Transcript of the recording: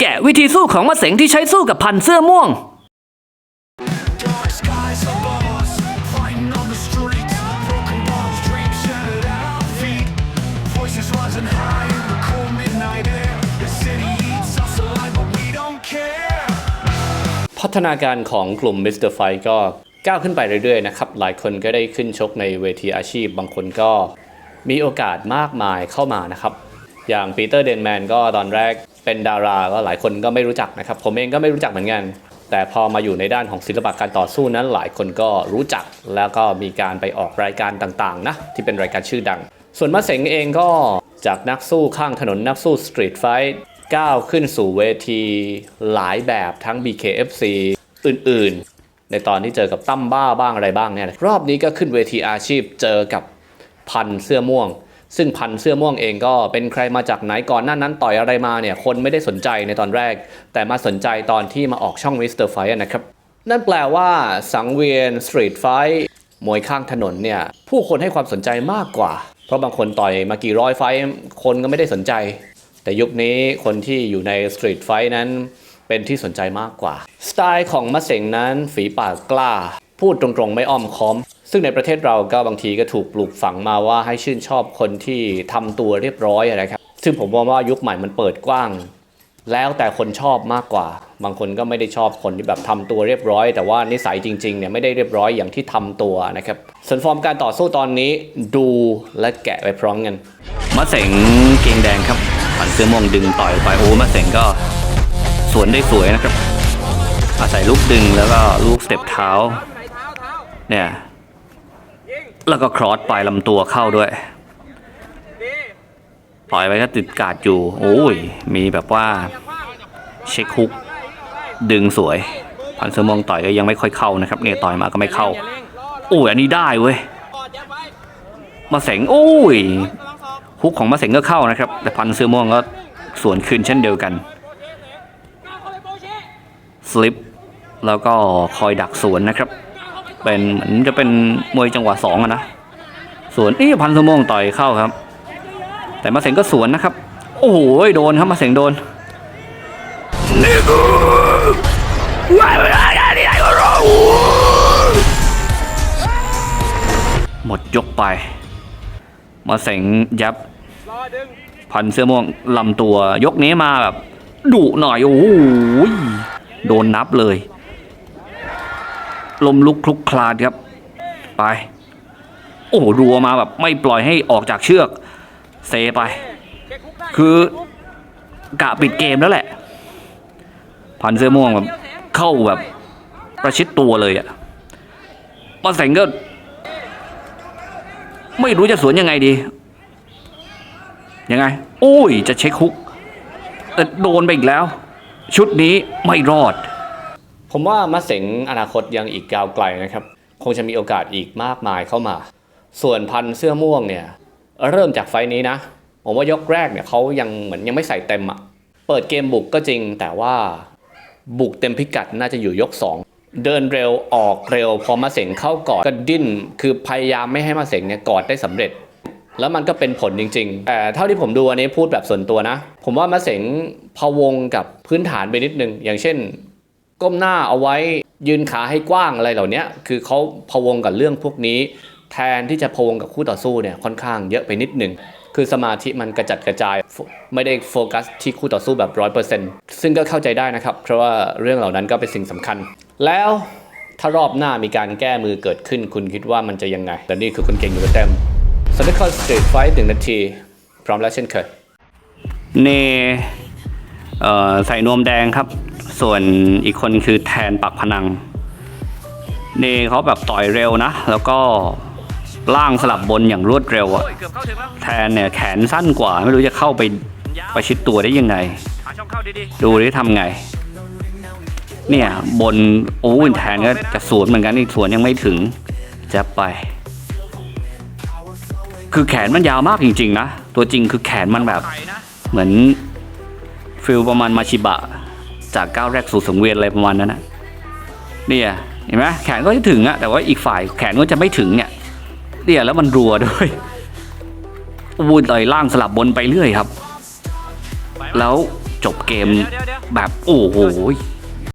แกะวิธีสู้ของมะเสงที่ใช้สู้กับพันเสื้อม่วง พัฒนาการของกลุ่มมิสเตอร์ไฟก็ก้าวขึ้นไปเรื่อยๆนะครับ หลายคนก็ได้ขึ้นชกในเวทีอาชีพ บางคนก็มีโอกาสมากมายเข้ามานะครับ อย่างปีเตอร์เดนแมนก็ตอนแรกเป็นดาราก็หลายคนก็ไม่รู้จักนะครับ ผมเองก็ไม่รู้จักเหมือนกัน แต่พอมาอยู่ในด้านของศิลปะการต่อสู้นั้นหลายคนก็รู้จัก แล้วก็มีการไปออกรายการต่างๆนะที่เป็นรายการชื่อดัง ส่วนมาเสงเองก็จากนักสู้ข้างถนนนักสู้สตรีทไฟท์ก้าวขึ้นสู่เวทีหลายแบบทั้ง BKFC อื่นๆ ในตอนที่เจอกับตั้มบ้าบ้างอะไรบ้างเนี่ยรอบนี้ก็ขึ้นเวทีอาชีพเจอกับพันเสื้อม่วง ซึ่งพันเสื้อม่วงเองก็เป็นใครมาจากไหนก่อนหน้านั้นต่อยอะไรมาเนี่ยคนไม่ได้สนใจในตอนแรก แต่มาสนใจตอนที่มาออกช่องมิสเตอร์ไฟนะครับ นั่นแปลว่าสังเวียนสตรีทไฟมวยข้างถนนเนี่ยผู้คนให้ความสนใจมากกว่า เพราะบางคนต่อยมากี่ร้อยไฟคนก็ไม่ได้สนใจ แต่ยุคนี้คนที่อยู่ในสตรีทไฟนั้นเป็นที่สนใจมากกว่า สไตล์ของมะเสงนั้นฝีปากกล้า พูดตรงๆไม่อ้อมค้อม ซึ่งในประเทศเราก็บางทีก็ถูกปลูกฝังมาว่าให้ชื่นชอบคนที่ทำตัวเรียบร้อยอะไรครับ ซึ่งผมมองว่ายุคใหม่มันเปิดกว้าง แล้วแต่คนชอบมากกว่า บางคนก็ไม่ได้ชอบคนที่แบบทำตัวเรียบร้อย แต่ว่านิสัยจริงๆเนี่ยไม่ได้เรียบร้อยอย่างที่ทำตัวนะครับส่วนฟอร์มการต่อสู้ตอนนี้ดูและแกะไปพร้อมกันมะเสงเกงแดงครับพันเสื้อม่วงดึงต่อยไปโอ้มะเสงก็สวนได้สวยนะครับอาศัยลูกดึงแล้วก็ลูกสเต็ปเท้าเนี่ย แล้วก็ครอสปลายลำตัวเข้าด้วยต่อยไปก็ติดกาดอยู่โอ้ย มีแบบว่า เช็คฮุก ดึงสวยพันเสื้อม่วงต่อยก็ยังไม่ค่อยเข้านะครับ เนี่ยต่อยมาก็ไม่เข้าโอ้ยอันนี้ได้เว้ยมาเสงโอ้ยฮุกของมาเสงก็เข้านะครับ แต่พันเสื้อม่วงก็สวนคืนเช่นเดียวกันสลิปแล้วก็คอยดักสวนนะครับ เป็นเหมือนจะเป็นมวยจังหวะสองอะนะสวนนี่พันเสือม่วงต่อยเข้าครับ แต่มาเสงก็สวนนะครับ โอ้โหโดนครับมาเสงโดนหมดยกไป มาเสงยับ พันเสื้อม่วงลำตัวยกนี้มาแบบดุหน่อยโอ้โหยโดนนับเลย ลมลุกคลุกคลานครับ ไป โอ้โหรัวมาแบบไม่ปล่อยให้ออกจากเชือก เซไป คือกะปิดเกมแล้วแหละ พันเสื้อม่วงแบบเข้าแบบ ประชิดตัวเลยอะมาเสงก็ ไม่รู้จะสวนยังไงดี ยังไงโอ้ยจะเช็คฮุกแต่โดนไปอีกแล้ว ชุดนี้ไม่รอด ผมว่ามาเสงอนาคตยังอีกยาวไกลนะครับ คงจะมีโอกาสอีกมากมายเข้ามา ส่วนพันเสื้อม่วงเนี่ย เริ่มจากไฟนี้นะ ผมว่ายกแรกเนี่ยเขายังเหมือนยังไม่ใส่เต็มอะ่ะเปิดเกมบุกก็จริง แต่ว่าบุกเต็มพิกัดน่าจะอยู่ยก 2 เดินเร็วออกเร็ว พอมาเสงเข้ากอดก็ดิ้น คือพยายามไม่ให้มาเสงเนี่ยกอดได้สำเร็จ แล้วมันก็เป็นผลจริงๆ แต่เท่าที่ผมดูอันนี้พูดแบบส่วนตัวนะ ผมว่ามาเสงพะวงกับพื้นฐานไปนิดนึง อย่างเช่น ก้มหน้าเอาไว้ยืนขาให้กว้างอะไรเหล่านี้คือเขาพวงกับเรื่องพวกนี้ แทนที่จะพวงกับคู่ต่อสู้เนี่ยค่อนข้างเยอะไปนิดหนึ่งคือสมาธิมันกระจัดกระจาย ไม่ได้โฟกัสที่คู่ต่อสู้แบบร้อยเปอร์เซ็นต์ซึ่งก็เข้าใจได้นะครับ เพราะว่าเรื่องเหล่านั้นก็เป็นสิ่งสำคัญ แล้วถ้ารอบหน้ามีการแก้มือเกิดขึ้นคุณคิดว่ามันจะยังไงแต่นี่คือคุณเก่งอยู่เต็มสเตคอนสตรีทไฟท์หนึ่งนาที พร้อมแล้วเช่นเคยเนเอ่ใส่นวมแดงครับ ส่วนอีกคนคือแทนปักพนัง เนเขาแบบต่อยเร็วนะ แล้วก็ล่างสลับบนอย่างรวดเร็วอะแทนเนี่ยแขนสั้นกว่า ไม่รู้จะเข้าไปประชิดตัวได้ยังไง ดูดิทำไง เนี่ยบนโอ้ยแทนก็จะสวนเหมือนกันอีกสวนยังไม่ถึงจะไป คือแขนมันยาวมากจริง ๆ นะ ตัวจริงคือแขนมันแบบ เหมือนฟิลประมาณมาชิบะ จากก้าวแรกสู่สังเวียนอะไรประมาณนั้นนะเนี่ยเห็นไหมแขนก็จะถึงอะแต่ว่าอีกฝ่ายแขนก็จะไม่ถึงเนี่ยเนี่ยแล้วมันรัวด้วยวูนต่อยล่างสลับบนไปเรื่อยครับ แล้วจบเกมแบบโอ้โห